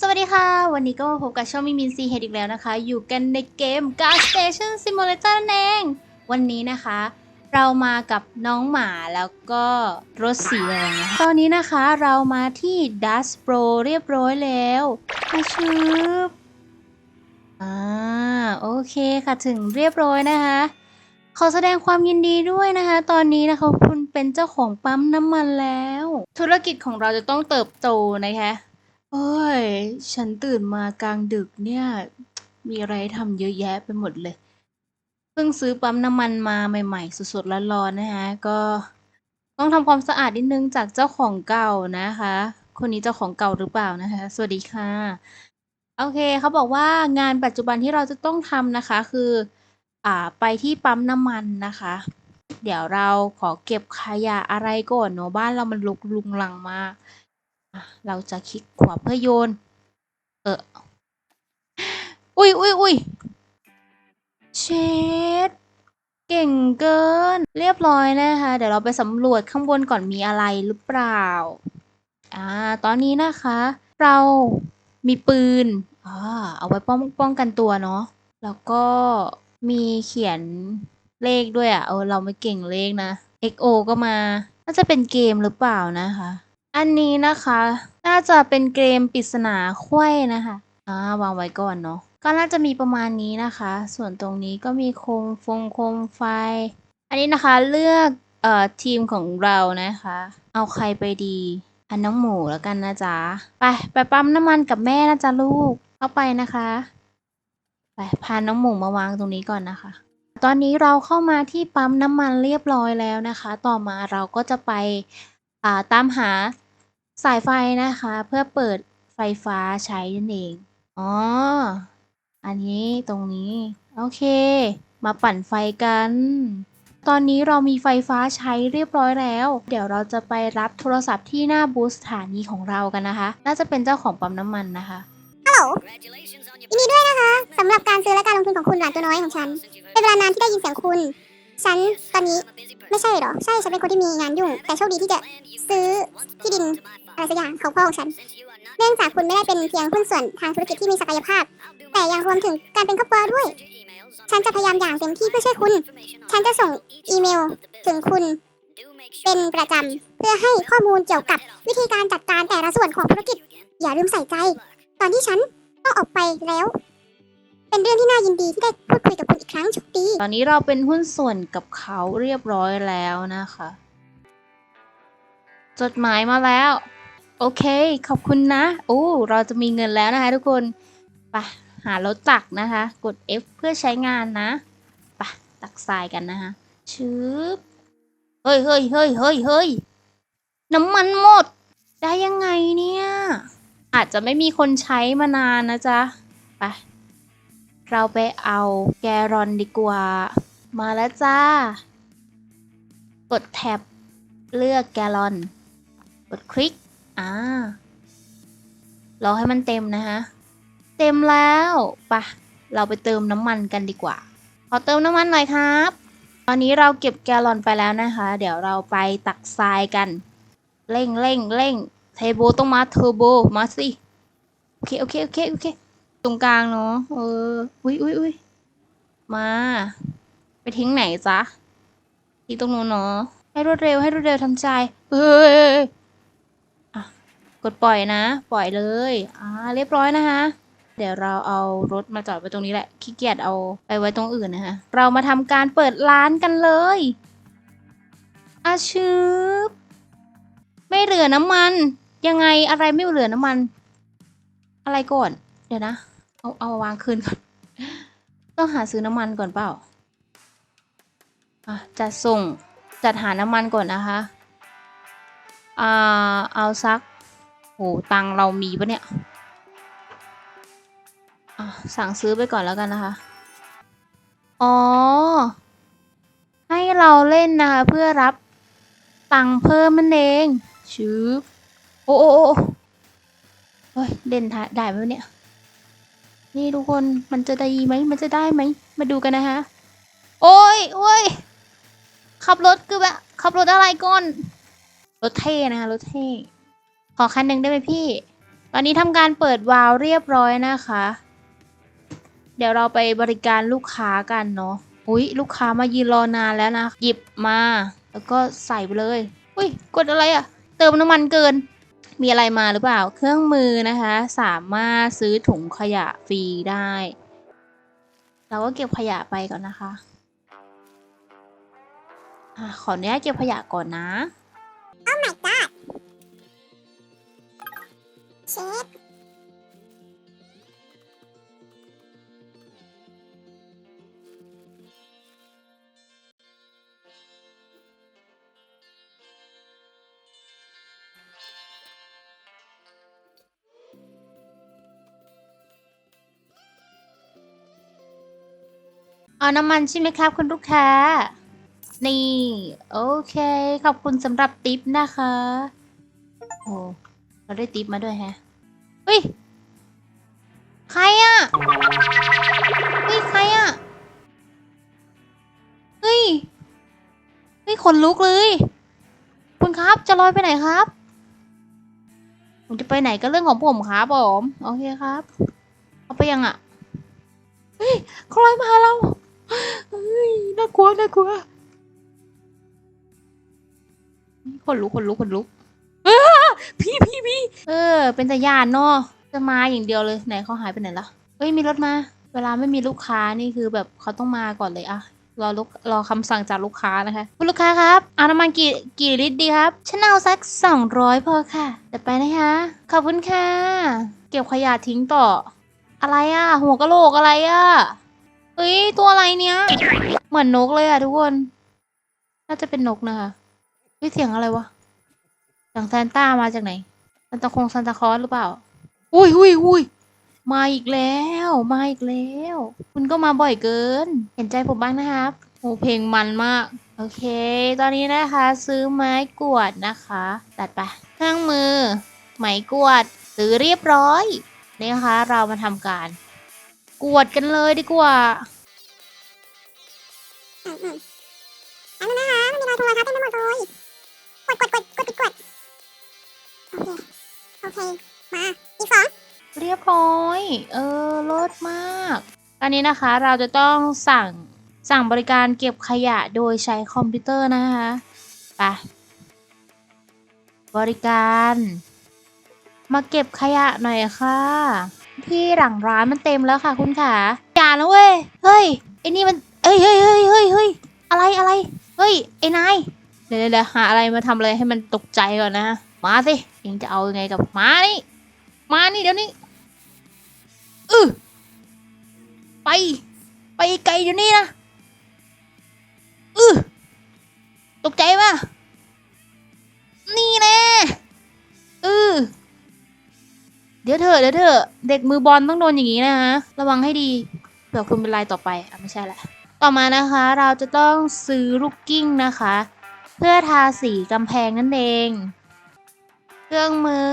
สวัสดีค่ะ วันนี้ก็มาพบกับช่องมิมินซีเฮดอีกแล้วนะคะ อยู่กันในเกม Gas Station Simulator นั่นเอง วันนี้นะคะ เรามากับน้องหมาแล้วก็รถสีแดงนะคะตอนนี้นะคะเรามาที่ Dust Pro เรียบร้อยแล้วมาชืบอ่าโอเคค่ะถึงเรียบร้อยนะคะ ขอแสดงความยินดีด้วยนะคะ ตอนนี้นะคะคุณเป็นเจ้าของปั๊มน้ำมันแล้ว ธุรกิจของเราจะต้องเติบโตนะคะ โอ้ย ฉันตื่นมากลางดึกเนี่ย มีอะไรทำเยอะแยะไปหมดเลย เพิ่งซื้อปั๊มน้ำมันมาใหม่ๆ สดๆร้อนๆนะคะ ก็ต้องทำความสะอาดนิดนึงจากเจ้าของเก่านะคะ คนนี้เจ้าของเก่าหรือเปล่านะคะ สวัสดีค่ะ โอเคเขาบอกว่างานปัจจุบันที่เราจะต้องทำนะคะ คืออ่าไปที่ปั๊มน้ำมันนะคะ เดี๋ยวเราขอเก็บขยะอะไรก่อนเนาะบ้านเรามันรกรุงรังมาก เราจะคลิกขวาเพื่อโยน เออ อุ้ยอุ้ยอุ้ยเชดเก่งเกิน เรียบร้อยนะคะ เดี๋ยวเราไปสำรวจข้างบนก่อนมีอะไรหรือเปล่า อ่า ตอนนี้นะคะ เรามีปืนอ่าเอาไว้ป้องป้องกันตัวเนาะ แล้วก็มีเขียนเลขด้วยอะ่ะ เออ เราไม่เก่งเลขนะ XO ก็มา น่าจะเป็นเกมหรือเปล่านะคะ อันนี้นะคะ น่าจะเป็นเกมปริศนาควยนะคะอ่าวางไว้ก่อนเนาะก็น่าจะมีประมาณนี้นะคะ ส่วนตรงนี้ก็มีโคมฟงโคมไฟ อันนี้นะคะเลือกเอ่อทีมของเรานะคะ เอาใครไปดี อันน้องหมูแล้วกันนะจ๊ะ ไปไปปั๊มน้ำมันกับแม่นะจ๊ะลูก เข้าไปนะคะ ไปพาน้องหมูมาวางตรงนี้ก่อนนะคะ ตอนนี้เราเข้ามาที่ปั๊มน้ำมันเรียบร้อยแล้วนะคะ ต่อมาเราก็จะไปอ่าตามหา สายไฟนะคะ เพื่อเปิดไฟฟ้าใช้นั่นเอง อ๋อ อันนี้ตรงนี้ โอเค มาปั่นไฟกัน ตอนนี้เรามีไฟฟ้าใช้เรียบร้อยแล้ว เดี๋ยวเราจะไปรับโทรศัพท์ที่หน้าบูธสถานีของเรากันนะคะ น่าจะเป็นเจ้าของปั๊มน้ำมันนะคะ ฮัลโหลยินดีด้วยนะคะสำหรับการซื้อและการลงทุนของคุณหลานตัวน้อยของฉัน เป็นเวลานานที่ได้ยินเสียงคุณ ฉันตอนนี้ไม่ใช่เหรอ ใช่ ฉันเป็นคนที่มีงานยุ่ง แต่โชคดีที่จะซื้อที่ดิน อะไรสักอย่างของพ่อของฉัน เนื่องจากคุณไม่ได้เป็นเพียงหุ้นส่วนทางธุรกิจที่มีศักยภาพ แต่ยังรวมถึงการเป็นครอบครัวด้วย ฉันจะพยายามอย่างเต็มที่เพื่อช่วยคุณ ฉันจะส่งอีเมลถึงคุณเป็นประจำเพื่อให้ข้อมูลเกี่ยวกับวิธีการจัดการแต่ละส่วนของธุรกิจ อย่าลืมใส่ใจ ตอนที่ฉันต้องออกไปแล้ว เป็นเรื่องที่น่ายินดีที่ได้พูดคุยกับคุณอีกครั้งโชคดีตอนนี้เราเป็นหุ้นส่วนกับเขาเรียบร้อยแล้วนะคะ จดหมายมาแล้ว โอเค ขอบคุณนะ โอ้ เราจะมีเงินแล้วนะคะทุกคนไปหารถตักนะคะ กด F เพื่อใช้งานนะไปตักทรายกันนะคะชึบเฮ้ยเฮ้ยเฮ้ยเฮ้ยเฮ้ยน้ำมันหมด ได้ยังไงเนี่ย อาจจะไม่มีคนใช้มานานนะจ๊ะไปเราไปเอาแกรอนดีกว่า มาแล้วจ้า กดแท็บเลือกแกลลอน กดคลิก อ่ารอให้มันเต็มนะคะ เต็มแล้วปะเราไปเติมน้ำมันกันดีกว่า ขอเติมน้ำมันหน่อยครับ ตอนนี้เราเก็บแกลลอนไปแล้วนะคะ เดี๋ยวเราไปตักทรายกัน เร่งเร่งเร่งเทโบต้องมาเทอร์โบมาสิ โอเค โอเค โอเค โอเค ตรงกลางเนาะ เออ อุ้ยอุ้ยอุ้ยมา ไปทิ้งไหนจ๊ะ ที่ตรงนู้นเนาะ ให้รวดเร็ว ให้รวดเร็วทำใจ เฮ้ยอะ กดปล่อยนะ ปล่อยเลยอ่าเรียบร้อยนะคะ เดี๋ยวเราเอารถมาจอดไว้ตรงนี้แหละขี้เกียจเอาไปไว้ตรงอื่นนะคะเรามาทำการเปิดร้านกันเลยอาชืบไม่เหลือน้ำมัน ยังไงอะไรไม่เหลือน้ำมัน อะไรก่อน เดี๋ยวนะ เอาเอาวางคืนก่อนต้องหาซื้อน้ำมันก่อนเปล่าอะจัดส่งจัดหาน้ำมันก่อนนะคะอ่าเอาซัก โหตังเรามีปะเนี่ยสั่งซื้อไปก่อนแล้วกันนะคะ อ๋อ ให้เราเล่นนะคะ เพื่อรับตังเพิ่มมันเองชืบโอ้โอ้โอ้เฮ้ยเล่นได้ไหมเนี่ย นี่ทุกคนมันจะได้ไหมมันจะได้ไหม มาดูกันนะคะ โอ้ยโอ้ยขับรถคือแบบขับรถอะไรก่อน รถเท่นะคะรถเท่ ขอคันหนึ่งได้ไหมพี่ ตอนนี้ทำการเปิดวาล์วเรียบร้อยนะคะ เดี๋ยวเราไปบริการลูกค้ากันเนาะ อุ้ยลูกค้ามายืนรอนานแล้วนะ หยิบมา แล้วก็ใส่ไปเลย อุ้ยกดอะไรอะ่ะเติมน้ำมันเกิน มีอะไรมาหรือเปล่า เครื่องมือนะคะ สามารถซื้อถุงขยะฟรีได้ เราก็เก็บขยะไปก่อนนะคะอะขออนุญาตเก็บขยะก่อนนะ Oh my god เชฟเอาน้ำมันใช่ไหมครับคุณลูกค้า นี่ โอเค ขอบคุณสำหรับติปนะคะ โอ้ เราได้ติปมาด้วยแฮะเฮ้ย ใครอะเฮ้ย ใครอะเฮ้ย เฮ้ยขนลุกเลย คุณครับจะลอยไปไหนครับ ผมจะไปไหนก็เรื่องของผมครับผมโอเคครับ เอาไปยังอะเฮ้ยเขาลอยมาหาเราเฮ้ยน่ากลัวน่ากลัวขนลุกขนลุกขนลุก พี่พี่พี่เออ เป็นตาญาณเนาะจะมาอย่างเดียวเลยไหนเขาหายไปไหนละเอ้ยมีรถมา เวลาไม่มีลูกค้านี่คือแบบเขาต้องมาก่อนเลยอะรอลูกรอคำสั่งจากลูกค้านะคะคุณลูกค้าครับเอาน้ำมันกี่กี่ลิตรดีครับฉันเอาสักสองร้อยพอค่ะแต่ไปนะคะขอบคุณค่ะ เก็บขยะทิ้งต่อ อะไรอะหัวกะโหลกอะไรอะเฮ้ยตัวอะไรเนี้ยเหมือนนกเลยอะทุกคน น่าจะเป็นนกนะคะเฮ้ยเสียงอะไรวะ สียงแซนต้ามาจากไหนซันตาคงซันตาคลอสหรือเปล่า อุ้ยอุ้ยอุ้ยมาอีกแล้ว มาอีกแล้ว คุณก็มาบ่อยเกิน เห็นใจผมบ้างนะครับโอ้เพลงมันมาก โอเค ตอนนี้นะคะ ซื้อไม้กวดนะคะ ตัดไปเครื่องมือ ไม้กวดซื้อเรียบร้อยนี่นะคะ เรามาทำการ กวดกันเลยดีกว่าอันนั้นนะคะมันมีรอยโทรทัศน์เต็มไปหมดเลยกดกดกดกดกด โอเค โอเค มา อีกสองเรียบร้อย เออลดมาก ตอนนี้นะคะเราจะต้องสั่งสั่งบริการเก็บขยะโดยใช้คอมพิวเตอร์นะคะไปบริการ มาเก็บขยะหน่อยค่ะ ที่หลังร้านมันเต็มแล้วค่ะคุณขาอย่านะเว้ย เฮ้ยไอ้นี่มันเอ้ยเฮ้ยเฮ้ยเฮ้ยเฮ้ยอะไรอะไร เฮ้ยไอ้นาย เดี๋ยวเดี๋ยวเดี๋ยวหาอะไรมาทำอะไรให้มันตกใจก่อนนะ มาสิเองจะเอายังไงกับมานี่ มานี่เดี๋ยวนี้อือไป ไปไกลอยู่นี่นะอือตกใจป่ะนี่แน่อือเดี๋ยวเถอเดี๋ยวเถอเด็กมือบอลต้องโดนอย่างนี้นะฮะ ระวังให้ดีเผื่อคุณเป็นรายต่อไปอะไม่ใช่แหละ ต่อมานะคะ เราจะต้องซื้อลูกกิ้งนะคะ เพื่อทาสีกำแพงนั่นเอง รื่องมือ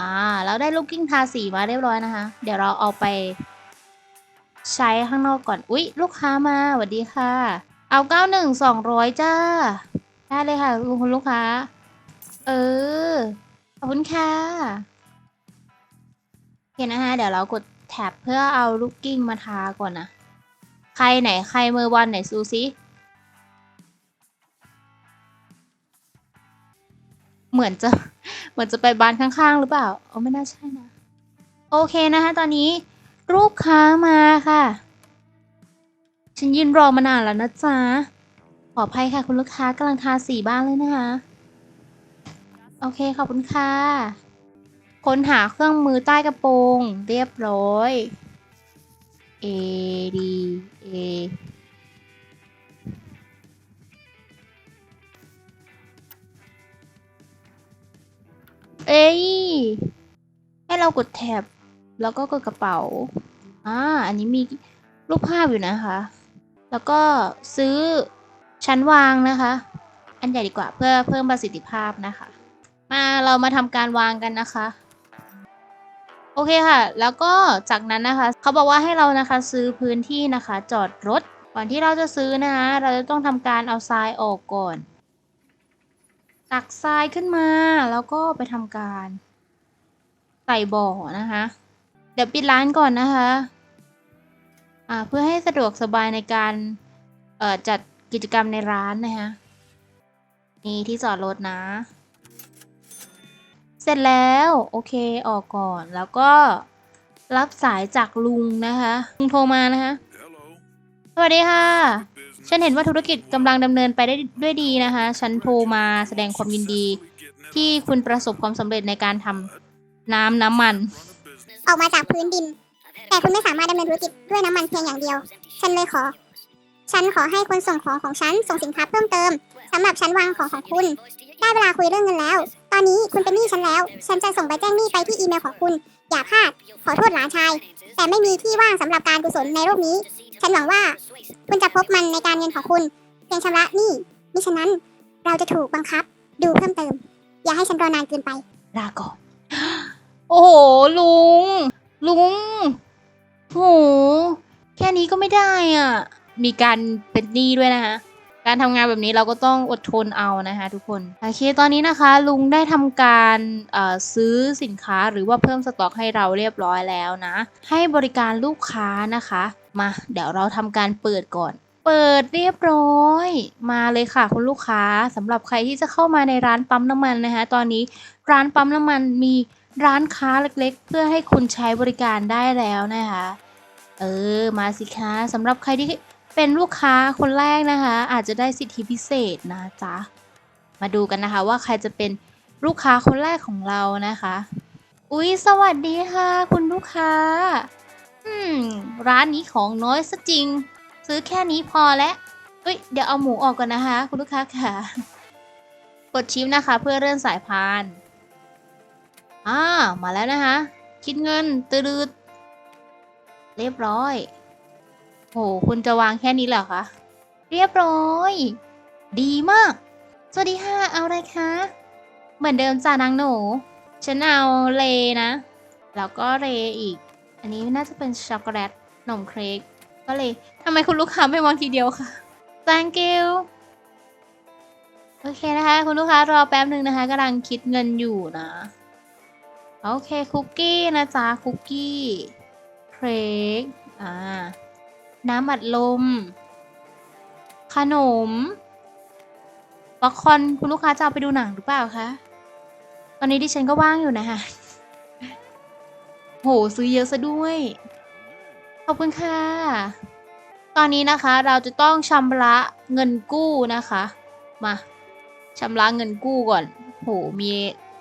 อ่า เราได้ลูกกิ้งทาสีมาเรียบร้อยนะคะ เดี๋ยวเราเอาไป ใช้ข้างนอกก่อน อุ๊ย ลูกค้ามาสวัสดีค่ะ เอาเก้าหนึ่งสองร้อยจ้า ได้เลยค่ะลุงคุณลูกค้า เออ ขอบคุณค่ะโอเคนะคะ เดี๋ยวเรากดแท็บเพื่อเอาลูกกิ้งมาทาก่อนนะ ใครไหนใครมือวันไหนซูซิ เหมือนจะเหมือนจะไปบ้านข้างๆ หรือเปล่าเออไม่น่าใช่นะ โอเคนะคะ ตอนนี้ลูกค้ามาค่ะ ฉันยืนรอมานานแล้วนะจ๊ะ ขออภัยค่ะ คุณลูกค้ากำลังทาสีบ้านเลยนะคะ โอเคขอบคุณค่ะค้นหาเครื่องมือใต้กระโปรง เรียบร้อย A D A เอ้ย ให้เรากดแท็บ แล้วก็กดกระเป๋า อ่า อันนี้มีรูปภาพอยู่นะคะ แล้วก็ซื้อชั้นวางนะคะ อันใหญ่ดีกว่าเพื่อเพิ่มประสิทธิภาพนะคะ มาเรามาทำการวางกันนะคะ โอเคค่ะ แล้วก็จากนั้นนะคะ เขาบอกว่าให้เรานะคะซื้อพื้นที่นะคะ จอดรถ ก่อนที่เราจะซื้อนะคะ เราจะต้องทำการเอาทรายออกก่อน ตักทรายขึ้นมาแล้วก็ไปทำการใส่บ่อนะคะ เดี๋ยวปิดร้านก่อนนะคะอ่าเพื่อให้สะดวกสบายในการเอ่อจัดกิจกรรมในร้านนะคะนี่ที่จอดรถนะ เสร็จแล้วโอเคออกก่อนแล้วก็รับสายจากลุงนะคะลุงโทรมานะคะ สวัสดีค่ะ ฉันเห็นว่าธุรกิจกำลังดำเนินไปได้ด้วยดีนะคะ ฉันโทรมาแสดงความยินดี ที่คุณประสบความสำเร็จในการทำน้ำน้ำมัน ออกมาจากพื้นดิน แต่คุณไม่สามารถดำเนินธุรกิจด้วยน้ำมันเพียงอย่างเดียว ฉันเลยขอ ฉันขอให้คนส่งของของฉันส่งสินค้าเพิ่มเติมสำหรับชั้นวางของของคุณ ได้เวลาคุยเรื่องเงินแล้ว ตอนนี้คุณเป็นหนี้ฉันแล้ว ฉันจะส่งใบแจ้งหนี้ไปที่อีเมลของคุณ อย่าพลาด ขอโทษหลานชาย แต่ไม่มีที่ว่างสำหรับการกุศลในโลกนี้ ฉันหวังว่าคุณจะพบมันในการเงินของคุณ เพียงชำระหนี้มิฉะนั้นเราจะถูกบังคับ ดูเพิ่มเติม อย่าให้ฉันรอนานเกินไป ลาก่อน โอ้โห ลุง ลุงโห แค่นี้ก็ไม่ได้อะ มีการเป็นหนี้ด้วยนะคะ การทำงานแบบนี้เราก็ต้องอดทนเอานะคะทุกคน โอเค ตอนนี้นะคะ ลุงได้ทำการเอ่อซื้อสินค้าหรือว่าเพิ่มสต็อกให้เราเรียบร้อยแล้วนะ ให้บริการลูกค้านะคะ มาเดี๋ยวเราทำการเปิดก่อน เปิดเรียบร้อย มาเลยค่ะคุณลูกค้าสำหรับใครที่จะเข้ามาในร้านปั๊มน้ำมันนะคะ ตอนนี้ร้านปั๊มน้ำมันมีร้านค้าเล็กๆ เพื่อให้คุณใช้บริการได้แล้วนะคะ เออมาสิคะสำหรับใครที่เป็นลูกค้าคนแรกนะคะ อาจจะได้สิทธิพิเศษนะจ๊ะมาดูกันนะคะว่าใครจะเป็นลูกค้าคนแรกของเรานะคะ อุ๊ย สวัสดีค่ะ คุณลูกค้า อืม ร้านนี้ของน้อยซะจริง ซื้อแค่นี้พอแล้วเอ้ย เดี๋ยวเอาหมูออกก่อนนะคะ คุณลูกค้าค่ะ กดชิปนะคะ เพื่อเลื่อนสายพานอ่ามาแล้วนะคะ คิดเงินตืดเรียบร้อยโหคุณจะวางแค่นี้เหรอคะ เรียบร้อย ดีมาก สวัสดีค่ะ เอาอะไรคะ เหมือนเดิมจ้านางหนู ฉันเอาเลนะ แล้วก็เลอีก อันนี้น่าจะเป็นช็อกโกแลตนมเค้กก็เลยทำไมคุณลูกค้าไม่วางทีเดียวคะ thank you โอเคนะคะ คุณลูกค้ารอแป๊บหนึ่งนะคะกำลังคิดเงินอยู่นะ โอเคคุกกี้นะจ๊ะคุกกี้เค้กอ่าน้ำอัดลม ขนมป๊อปคอนคุณลูกค้าจะเอาไปดูหนังหรือเปล่าคะ ตอนนี้ดิฉันก็ว่างอยู่นะคะ โหซื้อเยอะซะด้วย ขอบคุณค่ะ ตอนนี้นะคะเราจะต้องชำระเงินกู้นะคะ มาชำระเงินกู้ก่อน โหมี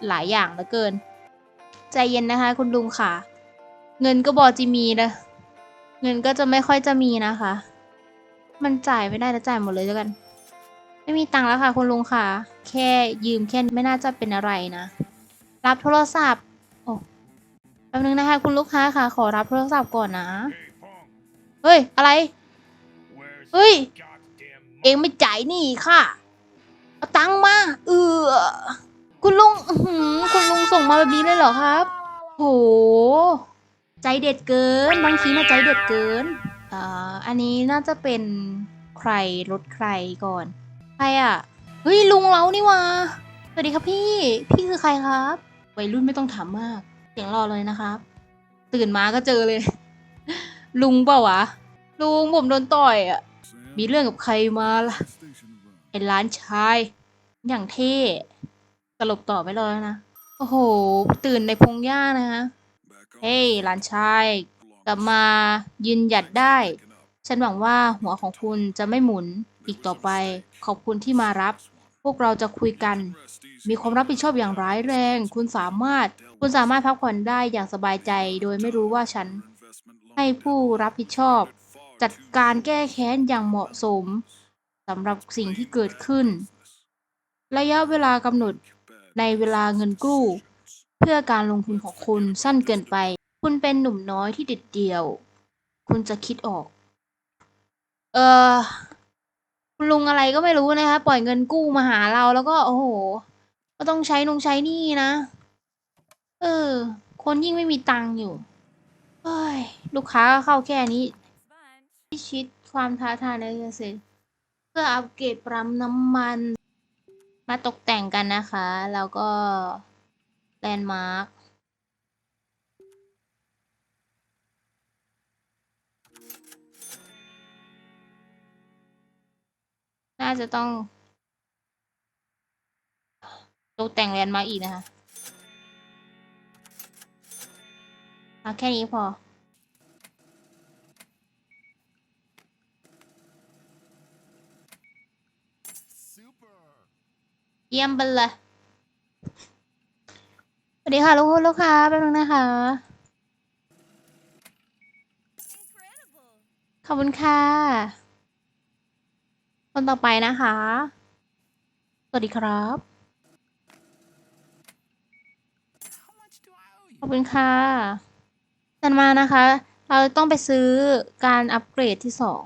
หลายอย่างเหลือเกิน ใจเย็นนะคะคุณลุงค่ะ เงินก็บอกจะมีนะเงินก็จะไม่ค่อยจะมีนะคะ มันจ่ายไม่ได้แล้วจ่ายหมดเลยแล้วกัน ไม่มีตังค์แล้วค่ะ คุณลุงค่ะ แค่ยืมแค่นี้ไม่น่าจะเป็นอะไรนะ รับโทรศัพท์ ป๊บนึงนะคะคุณลูกค้าค่ะ ขอรับโทรศัพท์ก่อนนะ เฮ้ย อะไร เฮ้ย เองไม่จ่ายหนี่ค่ะ เอาตังค์มา เออ คุณลุงคุณลุงส่งมาแบบนี้เลยเหรอครับ โห ใจเด็ดเกิน บางทีน่าใจเด็ดเกินอ่าอันนี้น่าจะเป็นใครรถใครก่อน ใครอะ เฮ้ยลุงเรานี่ว่าสวัสดีครับพี่ พี่คือใครครับ วัยรุ่นไม่ต้องถามมาก เสียงรอเลยนะครับ ตื่นมาก็เจอเลย ลุงเปล่าวะ ลุงผมโดนต่อยอะ มีเรื่องกับใครมาล่ะไอ้ร้านชาย อย่างเท่สลบต่อไปเลยนะ โอ้โห ตื่นในพงหญ้านะฮะ เฮ้ยหลานชายกลับมายืนหยัดได้ ฉันหวังว่าหัวของคุณจะไม่หมุนอีกต่อไป ขอบคุณที่มารับ พวกเราจะคุยกัน มีความรับผิดชอบอย่างร้ายแรง คุณสามารถ คุณสามารถพักผ่อนได้อย่างสบายใจ โดยไม่รู้ว่าฉันให้ผู้รับผิดชอบ จัดการแก้แค้นอย่างเหมาะสมสำหรับสิ่งที่เกิดขึ้น ระยะเวลากำหนดในเวลาเงินกู้ เพื่อการลงทุนของคุณสั้นเกินไป คุณเป็นหนุ่มน้อยที่เด็ดเดี่ยว คุณจะคิดออก เออคุณลุงอะไรก็ไม่รู้นะคะ ปล่อยเงินกู้มาหาเราแล้วก็โอ้โห ก็ต้องใช้นงใช้นี่นะ เออ คนยิ่งไม่มีตังค์อยู่เฮ้ยลูกค้าก็เข้าแค่นี้พิชิตความท้าทายในเกษตรเพื่ออัปเกรดปั๊มน้ำมัน มาตกแต่งกันนะคะ แล้วก็แลนด์มาร์คน่าจะต้องตกแต่งแลนด์มาร์กอีกนะคะ เอาแค่นี้พอ เยี่ยมไปเลยสวัสดีค่ะ ลูกลูกค้าแป๊บนึงนะคะ ขอบคุณค่ะ คนต่อไปนะคะ สวัสดีครับขอบคุณค่ะ ถัดมานะคะ เราต้องไปซื้อการอัปเกรดที่สอง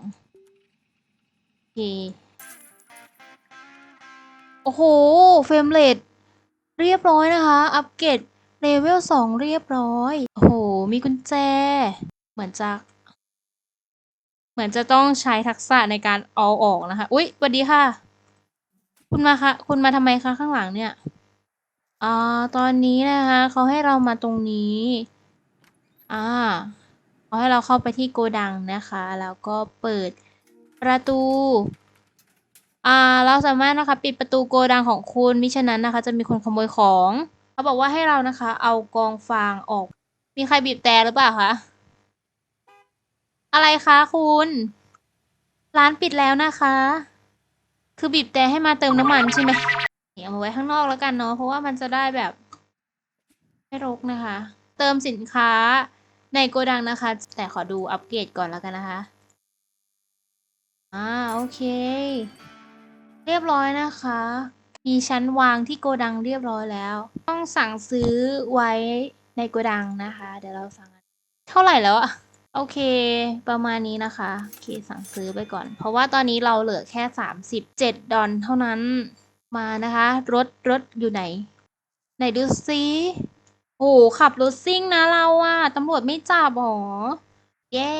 โอเคโอ้โห เฟรมเรทเรียบร้อยนะคะ อัปเกรดเลเวลสองเรียบร้อย โอ้โห มีกุญแจ เหมือนจะ เหมือนจะต้องใช้ทักษะในการเอาออกนะคะ อุ๊ยสวัสดีค่ะ คุณมาคะคุณมาทำไมคะข้างหลังเนี่ยอ่าตอนนี้นะคะ เขาให้เรามาตรงนี้ อ่าเขาให้เราเข้าไปที่โกดังนะคะ แล้วก็เปิดประตู อ่า เราสามารถนะคะ ปิดประตูโกดังของคุณ มิฉะนั้นนะคะ จะมีคนขโมยของ เขาบอกว่าให้เรานะคะ เอากองฟางออก มีใครบีบแต่หรือเปล่าคะ อะไรคะคุณ ร้านปิดแล้วนะคะ คือบีบแต่ให้มาเติมน้ำมันใช่ไหมเอามาไว้ข้างนอกแล้วกันเนาะ เพราะว่ามันจะได้แบบ ไม่รกนะคะ เติมสินค้า ในโกดังนะคะ แต่ขอดูอัปเกรดก่อนแล้วกันนะคะ อ่าโอเค เรียบร้อยนะคะ มีชั้นวางที่โกดังเรียบร้อยแล้ว ต้องสั่งซื้อไว้ในโกดังนะคะ เดี๋ยวเราสั่งเท่าไหร่แล้วอะโอเค ประมาณนี้นะคะโอเคสั่งซื้อไปก่อน เพราะว่าตอนนี้เราเหลือแค่ 37 ดอลเท่านั้นมานะคะ รถรถอยู่ไหน ไหนดูซิ โอ้ขับรถซิ่งนะเราอะ ตำรวจไม่จับหรอ เย้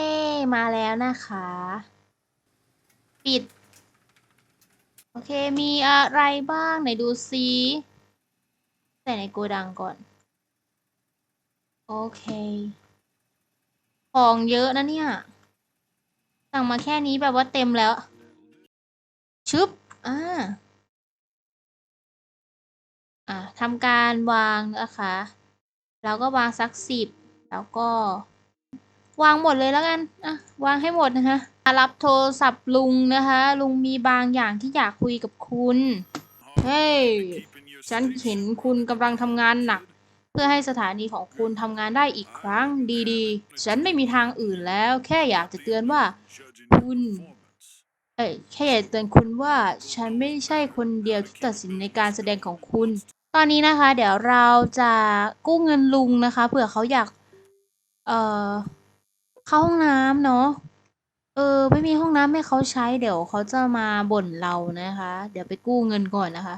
มาแล้วนะคะ ปิด โอเค มีอะไรบ้างไหนดูซิใส่ในโกดังก่อน โอเค ของเยอะนะเนี่ย สั่งมาแค่นี้แบบว่าเต็มแล้ว ชึบ อ่า อ่าทำการวางนะคะ แล้วก็วางสักสิบแล้วก็ วางหมดเลยแล้วกันอะวางให้หมดนะคะรับโทรศัพท์ลุงนะคะ ลุงมีบางอย่างที่อยากคุยกับคุณเฮ้ยฉันเห็นคุณกำลังทำงานหนัก เพื่อให้สถานีของคุณทำงานได้อีกครั้งดีๆ ฉันไม่มีทางอื่นแล้ว แค่อยากจะเตือนว่า คุณเอ้ยแค่อยากเตือนคุณว่า ฉันไม่ใช่คนเดียวที่ตัดสินในการแสดงของคุณ ตอนนี้นะคะ เดี๋ยวเราจะกู้เงินลุงนะคะ เผื่อเขาอยาก เอ่อ เข้าห้องน้ำเนาะเออ ไม่มีห้องน้ำให้เขาใช้ เดี๋ยวเขาจะมาบ่นเรานะคะ เดี๋ยวไปกู้เงินก่อนนะคะ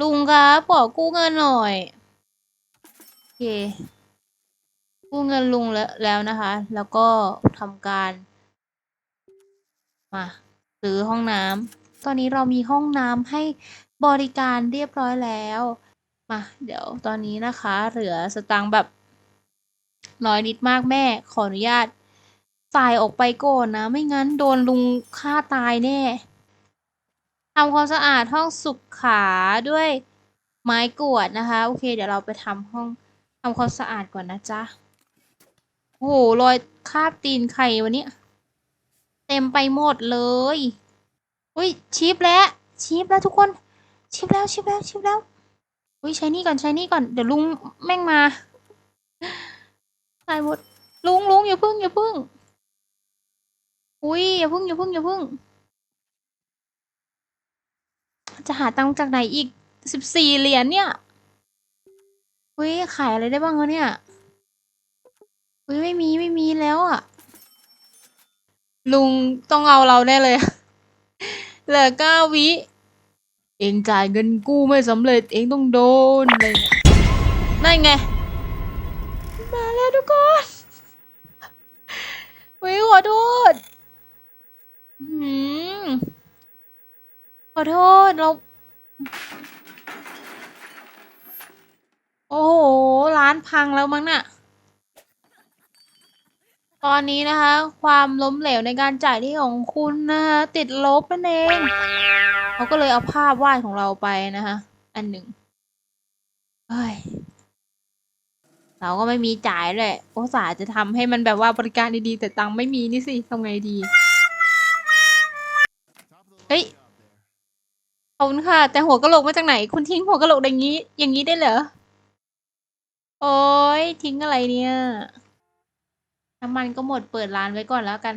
ลุงครับขอกู้เงินหน่อยโอเคกู้เงินลุงแล้วแล้วนะคะ แล้วก็ทำการ มาซื้อห้องน้ำตอนนี้เรามีห้องน้ำให้ บริการเรียบร้อยแล้ว มา เดี๋ยวตอนนี้นะคะ เหลือสตังค์แบบน้อยนิดมากแม่ขออนุญาตจ่ายออกไปก่อนนะ ไม่งั้นโดนลุงฆ่าตายแน่ทำความสะอาดห้องสุขขาด้วยไม้กวาดนะคะ โอเค เดี๋ยวเราไปทำห้องทำความสะอาดก่อนนะจ๊ะโอ้โหรอยคาบตีนไข่วันนี้เต็มไปหมดเลย อุ้ยชิปแล้วชิปแล้วทุกคน ชิปแล้วชิปแล้วชิปแล้วอุ้ยใช้นี่ก่อนใช้นี่ก่อนเดี๋ยวลุงแม่งมาตายหมดลุงลุงอย่าพึ่งอย่าพึ่งอุ้ยอย่าพึ่งอย่าพึ่งอย่าพึ่ง จะหาตังค์จากไหนอีกสิบสี่เหรียญเนี่ยอุ้ยขายอะไรได้บ้างวะเนี่ยอุ้ยไม่มีไม่มีแล้วอะ ลุงต้องเอาเราแน่เลย เหลือเก้าวิ เองจ่ายเงินกู้ไม่สำเร็จเองต้องโดนเลยนั่นไง มาแล้วทุกคนวิขอโทษหืมขอโทษเรา โอ้โห ร้านพังแล้วมั้งน่ะ ตอนนี้นะคะ ความล้มเหลวในการจ่ายหนี้ของคุณนะคะติดลบนั่นเองเขาก็เลยเอาภาพวาดของเราไปนะคะอันหนึ่งเฮ้ยเราก็ไม่มีจ่ายเลยโอสาจะทำให้มันแบบว่าบริการดีๆ แต่ตังค์ไม่มีนี่สิทำไงดี เฮ้ยขอบคุณค่ะ แต่หัวกะโหลกมาจากไหน คุณทิ้งหัวกะโหลกอย่างนี้ อย่างนี้ได้เหรอ โอ้ยทิ้งอะไรเนี่ย น้ำมันก็หมดเปิดร้านไว้ก่อนแล้วกัน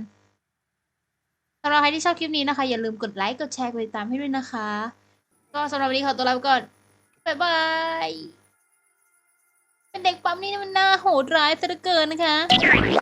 สำหรับใครที่ชอบคลิปนี้นะคะ อย่าลืมกดไลค์กดแชร์กดติดตามให้ด้วยนะคะ ก็สำหรับวันนี้ขอตัวลาไปก่อนบ๊ายบายเป็นเด็กปั๊มนี่มันน่าโหดร้ายซะเหลือเกินนะคะ